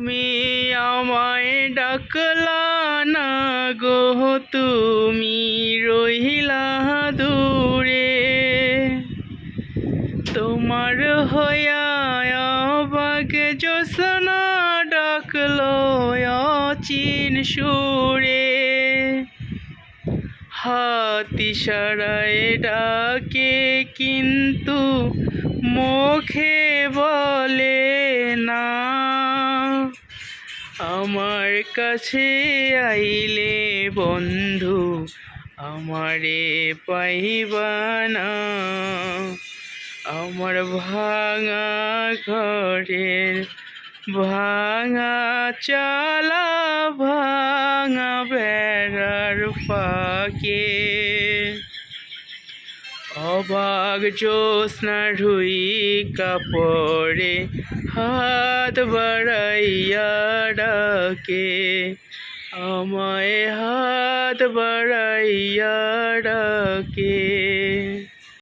তুমি আমায় ডাকলা না গো, তুমি রহিলা দূরে। তোমার হইয়া অবাক জোসনা ডাকলো অচিন সুরে। হাত ইশারায় ডাকে কিন্তু মুখে বলে না আমার কাছে আইলে বন্ধু, আমারে পাইবা না। আমার ভাঙা ঘরের ভাঙা চালা, ভাঙা বেড়ার ফাঁকে। অবাক জ্যোৎস্না ঢুই কাপড়ে হাত বাড়াইয়া ডাকে আমায় হাত বাড়াইয়া ডাকে